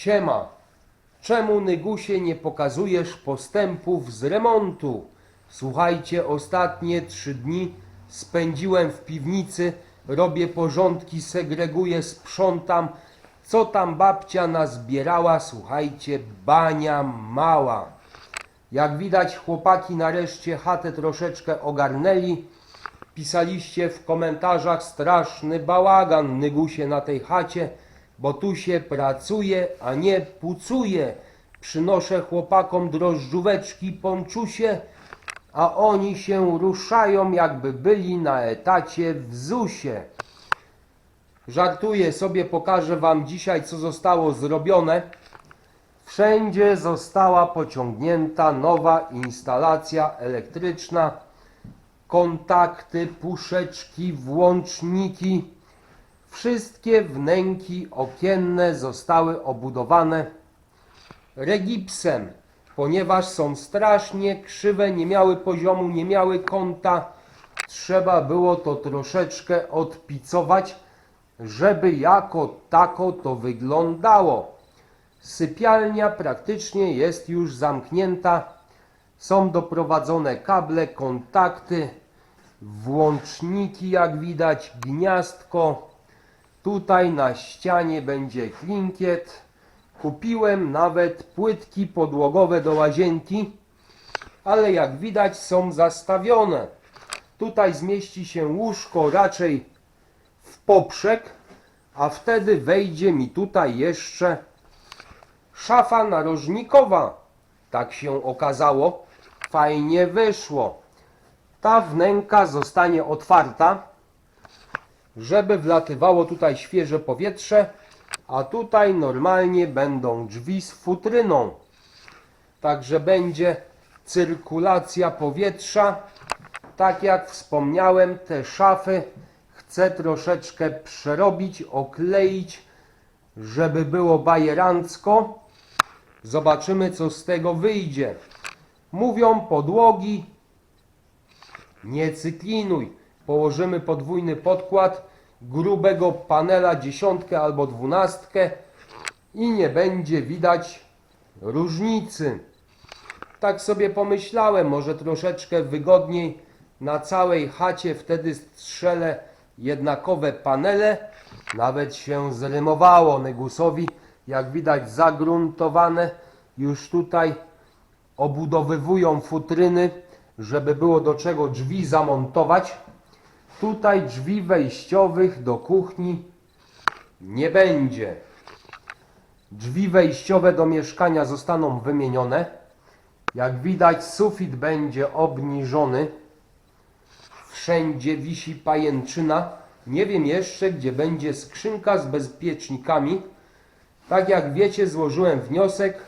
Siema, czemu Nygusie nie pokazujesz postępów z remontu? Słuchajcie, ostatnie trzy dni spędziłem w piwnicy, robię porządki, segreguję, sprzątam. Co tam babcia nazbierała, słuchajcie, bania mała. Jak widać, chłopaki nareszcie chatę troszeczkę ogarnęli. Pisaliście w komentarzach straszny bałagan Nygusie na tej chacie, bo tu się pracuje, a nie pucuje. Przynoszę chłopakom drożdżóweczki, ponczusie, a oni się ruszają, jakby byli na etacie w ZUSie. Żartuję sobie, pokażę Wam dzisiaj, co zostało zrobione. Wszędzie została pociągnięta nowa instalacja elektryczna, kontakty, puszeczki, włączniki. Wszystkie wnęki okienne zostały obudowane regipsem, ponieważ są strasznie krzywe, nie miały poziomu, nie miały kąta. Trzeba było to troszeczkę odpicować, żeby jako tako to wyglądało. Sypialnia praktycznie jest już zamknięta. Są doprowadzone kable, kontakty, włączniki, jak widać, gniazdko. Tutaj na ścianie będzie klinkiet. Kupiłem nawet płytki podłogowe do łazienki, ale jak widać są zastawione. Tutaj zmieści się łóżko raczej w poprzek, a wtedy wejdzie mi tutaj jeszcze szafa narożnikowa. Tak się okazało. Fajnie wyszło. Ta wnęka zostanie otwarta, żeby wlatywało tutaj świeże powietrze, a tutaj normalnie będą drzwi z futryną. Także będzie cyrkulacja powietrza. Tak jak wspomniałem, te szafy chcę troszeczkę przerobić, okleić, żeby było bajerancko. Zobaczymy, co z tego wyjdzie. Mówią podłogi, nie cyklinuj. Położymy podwójny podkład grubego panela dziesiątkę albo dwunastkę i nie będzie widać różnicy. Tak sobie pomyślałem, może troszeczkę wygodniej na całej chacie wtedy strzelę jednakowe panele. Nawet się zrymowało Negusowi, jak widać zagruntowane. Już tutaj obudowywują futryny, żeby było do czego drzwi zamontować. Tutaj drzwi wejściowych do kuchni nie będzie. Drzwi wejściowe do mieszkania zostaną wymienione. Jak widać, sufit będzie obniżony. Wszędzie wisi pajęczyna. Nie wiem jeszcze, gdzie będzie skrzynka z bezpiecznikami. Tak jak wiecie, złożyłem wniosek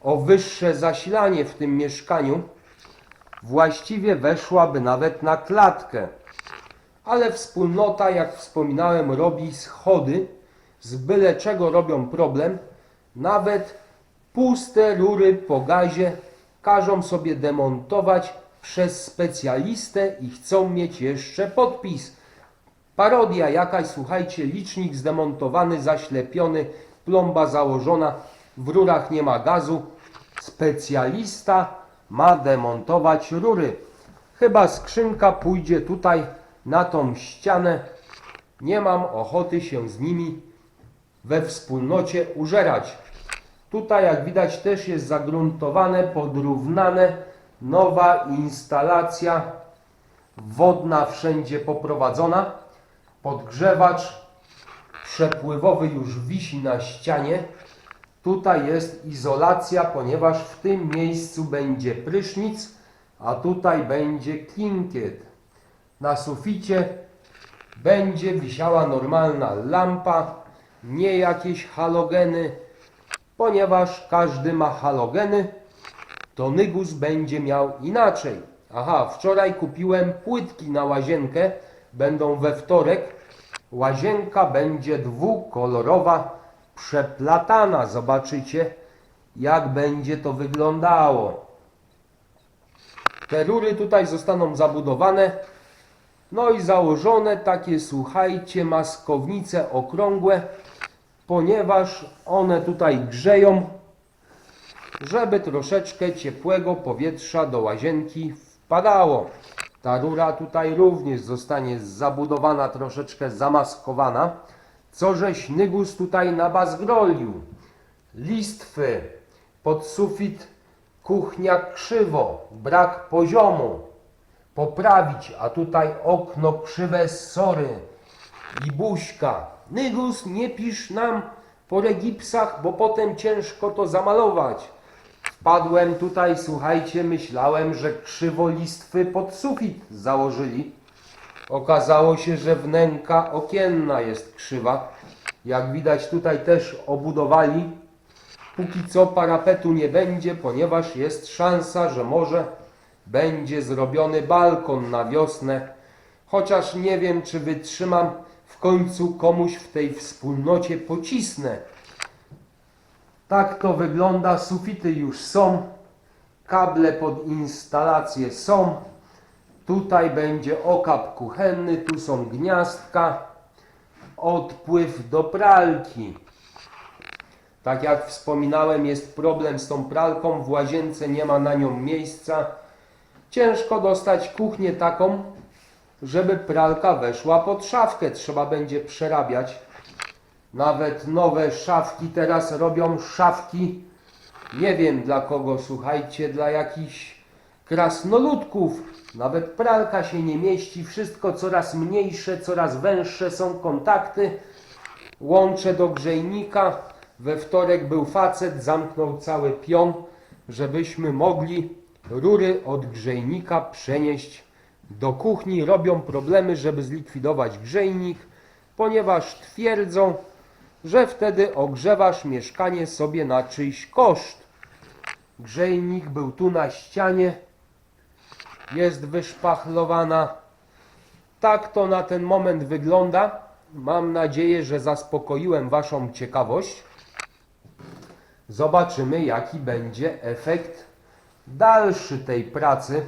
o wyższe zasilanie w tym mieszkaniu. Właściwie weszłaby nawet na klatkę. Ale wspólnota, jak wspominałem, robi schody. Z byle czego robią problem. Nawet puste rury po gazie każą sobie demontować przez specjalistę i chcą mieć jeszcze podpis. Parodia jakaś, słuchajcie, licznik zdemontowany, zaślepiony, plomba założona, w rurach nie ma gazu. Specjalista ma demontować rury. Chyba skrzynka pójdzie tutaj na tą ścianę. Nie mam ochoty się z nimi we wspólnocie użerać. Tutaj, jak widać, też jest zagruntowane, podrównane. Nowa instalacja wodna wszędzie poprowadzona. Podgrzewacz przepływowy już wisi na ścianie. Tutaj jest izolacja, ponieważ w tym miejscu będzie prysznic, a tutaj będzie klinkiet. Na suficie będzie wisiała normalna lampa, nie jakieś halogeny, ponieważ każdy ma halogeny, to Nygus będzie miał inaczej. Aha, wczoraj kupiłem płytki na łazienkę, będą we wtorek. Łazienka będzie dwukolorowa, przeplatana. Zobaczycie, jak będzie to wyglądało. Te rury tutaj zostaną zabudowane. No i założone takie, słuchajcie, maskownice okrągłe. ponieważ one tutaj grzeją, żeby troszeczkę ciepłego powietrza do łazienki wpadało. Ta rura tutaj również zostanie zabudowana, troszeczkę zamaskowana. Co żeś Nygus tutaj nabazgrolił? Listwy, pod sufit kuchnia krzywo, brak poziomu. Poprawić, a tutaj okno krzywe, sory i buźka. Nygus, nie pisz nam po regipsach, bo potem ciężko to zamalować. Wpadłem tutaj, słuchajcie, myślałem, że krzywo listwy pod sufit założyli. Okazało się, że wnęka okienna jest krzywa. Jak widać tutaj też obudowali. Póki co parapetu nie będzie, ponieważ jest szansa, że może będzie zrobiony balkon na wiosnę. Chociaż nie wiem, czy wytrzymam, w końcu komuś w tej wspólnocie pocisnę. Tak to wygląda, sufity już są, kable pod instalację są. Tutaj będzie okap kuchenny, tu są gniazdka, odpływ do pralki. Tak jak wspominałem, jest problem z tą pralką, w łazience nie ma na nią miejsca. Ciężko dostać kuchnię taką, żeby pralka weszła pod szafkę. Trzeba będzie przerabiać. Nawet nowe szafki teraz robią szafki. Nie wiem dla kogo, słuchajcie, dla jakichś krasnoludków. Nawet pralka się nie mieści, wszystko coraz mniejsze, coraz węższe są kontakty. Łączę do grzejnika. We wtorek był facet, zamknął cały pion, żebyśmy mogli rury od grzejnika przenieść do kuchni. Robią problemy, żeby zlikwidować grzejnik, ponieważ twierdzą, że wtedy ogrzewasz mieszkanie sobie na czyjś koszt. Grzejnik był tu na ścianie, jest wyszpachlowana. Tak to na ten moment wygląda. Mam nadzieję, że zaspokoiłem Waszą ciekawość. Zobaczymy, jaki będzie efekt dalszy tej pracy.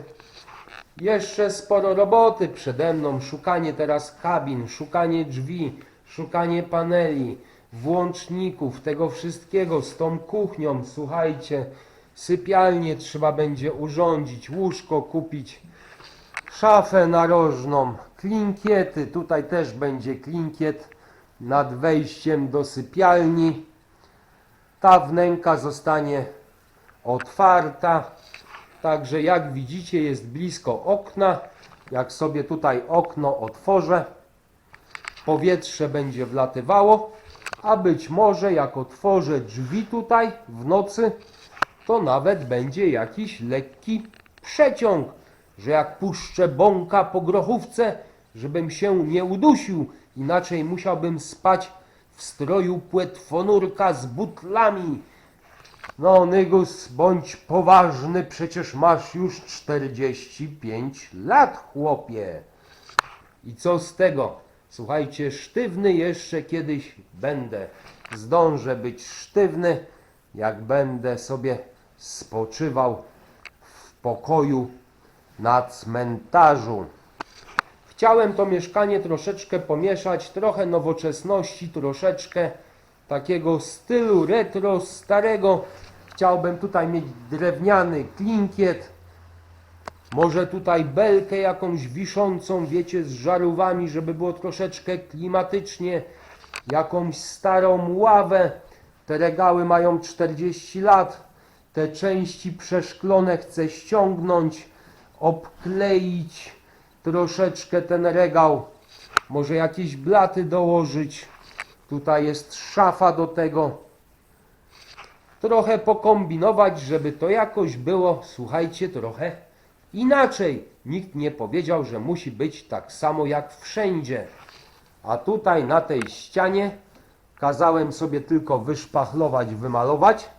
Jeszcze sporo roboty przede mną. Szukanie teraz kabin, szukanie drzwi, szukanie paneli, włączników, tego wszystkiego z tą kuchnią. Słuchajcie, sypialnię trzeba będzie urządzić, łóżko kupić, szafę narożną, klinkiety. Tutaj też będzie klinkiet nad wejściem do sypialni. Ta wnęka zostanie otwarta. Także jak widzicie jest blisko okna. Jak sobie tutaj okno otworzę, powietrze będzie wlatywało, a być może jak otworzę drzwi tutaj w nocy, to nawet będzie jakiś lekki przeciąg, że jak puszczę bąka po grochówce, żebym się nie udusił, inaczej musiałbym spać w stroju płetwonurka z butlami. No, Nygus, bądź poważny, przecież masz już 45 lat, chłopie. I co z tego? Słuchajcie, sztywny jeszcze kiedyś będę. Zdążę być sztywny, jak będę sobie spoczywał w pokoju na cmentarzu. Chciałem to mieszkanie troszeczkę pomieszać, trochę nowoczesności, troszeczkę takiego stylu retro starego. Chciałbym tutaj mieć drewniany klinkiet, może tutaj belkę jakąś wiszącą, wiecie, z żarówami, żeby było troszeczkę klimatycznie. Jakąś starą ławę. Te regały mają 40 lat. Te części przeszklone chcę ściągnąć, obkleić troszeczkę ten regał. Może jakieś blaty dołożyć. Tutaj jest szafa do tego. Trochę pokombinować, żeby to jakoś było, słuchajcie, trochę inaczej. Nikt nie powiedział, że musi być tak samo jak wszędzie. A tutaj na tej ścianie kazałem sobie tylko wyszpachlować, wymalować,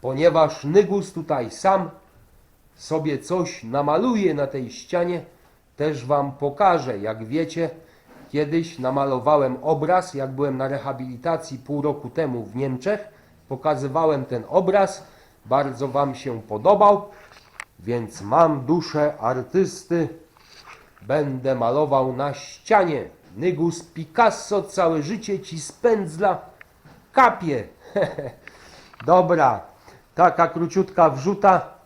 ponieważ Nygus tutaj sam sobie coś namaluje na tej ścianie, też Wam pokażę. Jak wiecie, kiedyś namalowałem obraz, jak byłem na rehabilitacji pół roku temu w Niemczech. Pokazywałem ten obraz, bardzo Wam się podobał, więc mam duszę artysty. Będę malował na ścianie. Nygus Picasso całe życie ci spędzla kapie. Dobra, taka króciutka wrzuta.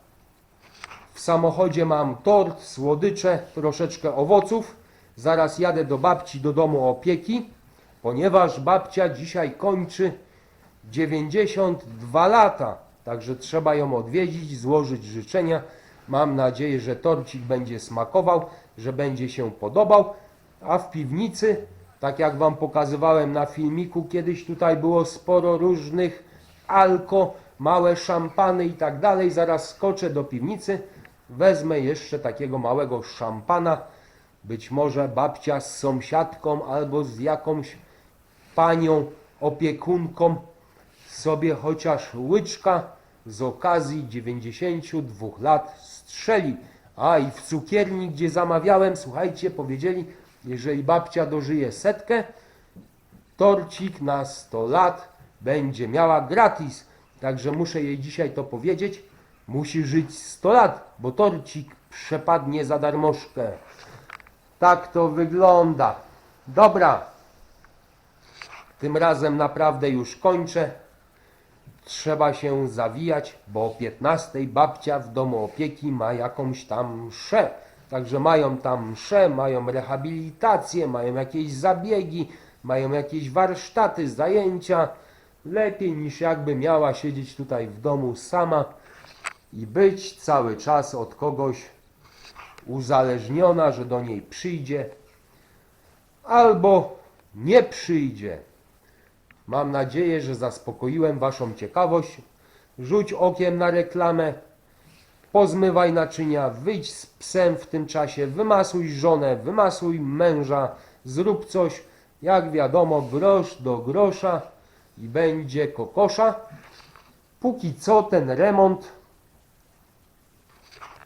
W samochodzie mam tort, słodycze, troszeczkę owoców. Zaraz jadę do babci do domu opieki, ponieważ babcia dzisiaj kończy 92 lata. Także trzeba ją odwiedzić, złożyć życzenia. Mam nadzieję, że torcik będzie smakował, że będzie się podobał. A w piwnicy, tak jak Wam pokazywałem na filmiku, kiedyś tutaj było sporo różnych alko, małe szampany i tak dalej. Zaraz skoczę do piwnicy, wezmę jeszcze takiego małego szampana. Być może babcia z sąsiadką albo z jakąś panią opiekunką sobie chociaż łyczka z okazji 92 lat strzeli. A i w cukierni, gdzie zamawiałem, słuchajcie, powiedzieli, jeżeli babcia dożyje setkę, torcik na 100 lat będzie miała gratis. Także muszę jej dzisiaj to powiedzieć. Musi żyć 100 lat, bo torcik przepadnie za darmożkę. Tak to wygląda. Dobra. Tym razem naprawdę już kończę. Trzeba się zawijać, bo o 15 babcia w domu opieki ma jakąś tam mszę. Także mają tam mszę, mają rehabilitację, mają jakieś zabiegi, mają jakieś warsztaty, zajęcia. Lepiej niż jakby miała siedzieć tutaj w domu sama i być cały czas od kogoś uzależniona, że do niej przyjdzie albo nie przyjdzie. Mam nadzieję, że zaspokoiłem Waszą ciekawość. Rzuć okiem na reklamę, pozmywaj naczynia, wyjdź z psem w tym czasie, wymasuj żonę, wymasuj męża, zrób coś, jak wiadomo, grosz do grosza i będzie kokosza. Póki co ten remont,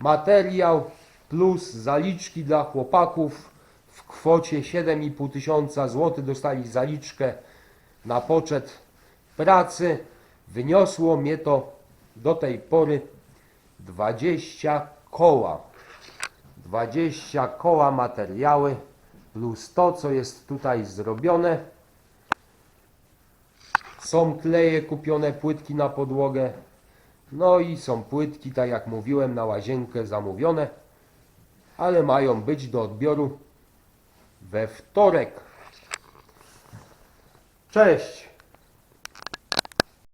materiał plus zaliczki dla chłopaków w kwocie 7,5 tysiąca złotych dostali zaliczkę na poczet pracy. Wyniosło mnie to do tej pory 20 koła. 20 koła materiały plus to, co jest tutaj zrobione. Są kleje kupione, płytki na podłogę. No i są płytki, tak jak mówiłem, na łazienkę zamówione, ale mają być do odbioru we wtorek. Cześć!